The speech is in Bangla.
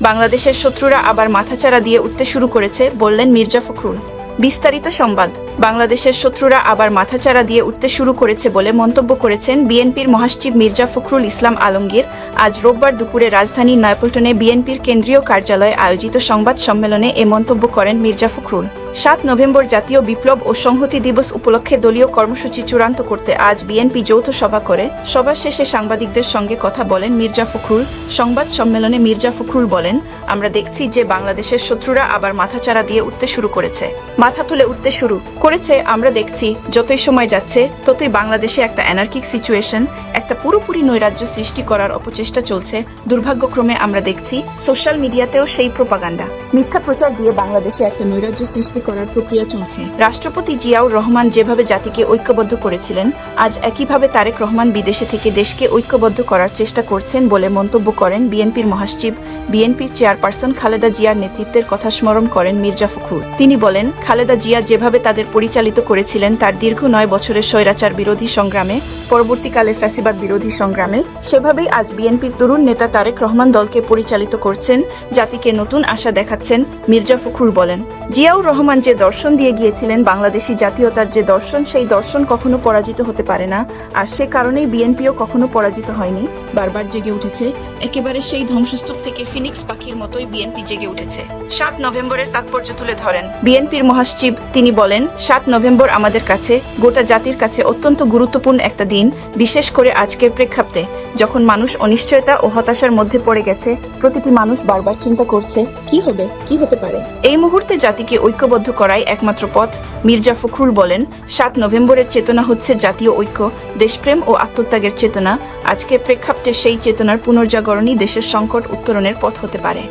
বাংলাদেশের শত্রুরা আবার মাথাচাড়া দিয়ে উঠতে শুরু করেছে বললেন মির্জা ফখরুল। বিস্তারিত সংবাদ। বাংলাদেশের শত্রুরা আবার মাথাচাড়া দিয়ে উঠতে শুরু করেছে বলে মন্তব্য করেছেন বিএনপির মহাসচিব মির্জা ফখরুল ইসলাম আলমগীর। আজ রোববার দুপুরে রাজধানীর নয়াপল্টনে বিএনপির কেন্দ্রীয় কার্যালয়ে আয়োজিত সংবাদ সম্মেলনে এ মন্তব্য করেন মির্জা ফখরুল। সাত নভেম্বর জাতীয় বিপ্লব ও সংহতি দিবস উপলক্ষে দলীয় কর্মসূচি চূড়ান্ত করতে আজ বিএনপি যৌথ সভা করে। সভা শেষে সাংবাদিকদের সঙ্গে কথা বলেন মির্জা ফখরুল। সংবাদ সম্মেলনে মির্জা ফখরুল বলেন, আমরা দেখছি যে বাংলাদেশের শত্রুরা আবার মাথাচাড়া দিয়ে উঠতে শুরু করেছে। মাথা তুলে উঠতে শুরু। করেছে, আমরা দেখছি, যতই সময় যাচ্ছে, ততই বাংলাদেশে একটা অ্যানার্কিক সিচুয়েশন একটা পুরোপুরি নৈরাজ্য সৃষ্টি করার অপচেষ্টা চলছে। দুর্ভাগ্যক্রমে আমরা দেখছি সোশ্যাল মিডিয়াতেও সেই প্রোপাগান্ডা মিথ্যা প্রচার দিয়ে বাংলাদেশে একটা নৈরাজ্য সৃষ্টি করার প্রক্রিয়া চলছে। রাষ্ট্রপতি জিয়াউর রহমান যেভাবে জাতিকে ঐক্যবদ্ধ করেছিলেন, আজ একইভাবে তারেক রহমান বিদেশে থেকে দেশকে ঐক্যবদ্ধ করার চেষ্টা করছেন বলে মন্তব্য করেন বিএনপির মহাসচিব। বিএনপির চেয়ারপারসন খালেদা জিয়ার নেতৃত্বের কথা স্মরণ করেন মির্জা ফখরুল। তিনি বলেন, খালেদা জিয়া যেভাবে তাদের পরিচালিত করেছিলেন তার দীর্ঘ নয় বছরের স্বৈরাচার বিরোধী সংগ্রামে, পরবর্তীকালে ফ্যাসিবাদ বিরোধী সংগ্রামে। সেভাবেই আজ বিএনপির তরুণ নেতা তারেক রহমান দলকে পরিচালিত করছেন, জাতিকে নতুন আশা দেখাচ্ছেন মির্জা ফখরুল বলেন। জিয়াউর রহমান যে দর্শন দিয়ে গিয়েছিলেন বাংলাদেশি জাতীয়তার যে দর্শন, সেই দর্শন কখনো পরাজিত হতে পারে না। আর সে কারণেই বিএনপিও কখনো পরাজিত হয়নি। বারবার জেগে উঠেছে, একেবারে সেই ধ্বংসস্তূপ থেকে ফিনিক্স পাখির মতোই বিএনপি জেগে উঠেছে। সাত নভেম্বরের তাৎপর্য তুলে ধরেন। বিএনপির মহাসচিব তিনি বলেন সাত নভেম্বর আমাদের কাছে, গোটা জাতির কাছে অত্যন্ত গুরুত্বপূর্ণ একটা দিন, বিশেষ করে আজকের প্রেক্ষাপটে, যখন মানুষ অনিশ্চয়তা ও হতাশার মধ্যে পড়ে গেছে, প্রতিটি মানুষ বারবার চিন্তা করছে, কি হবে, কি হতে পারে? এই মুহূর্তে জাতিকে ঐক্যবদ্ধ করাই একমাত্র পথ, মির্জা ফখরুল বলেন, সাত নভেম্বরের চেতনা হচ্ছে জাতীয় ঐক্য, দেশপ্রেম ও আত্মত্যাগের চেতনা আজকে প্রেক্ষাপটে সেই চেতনার পুনর্জাগরণই দেশের সংকট উত্তরণের পথ হতে পারে।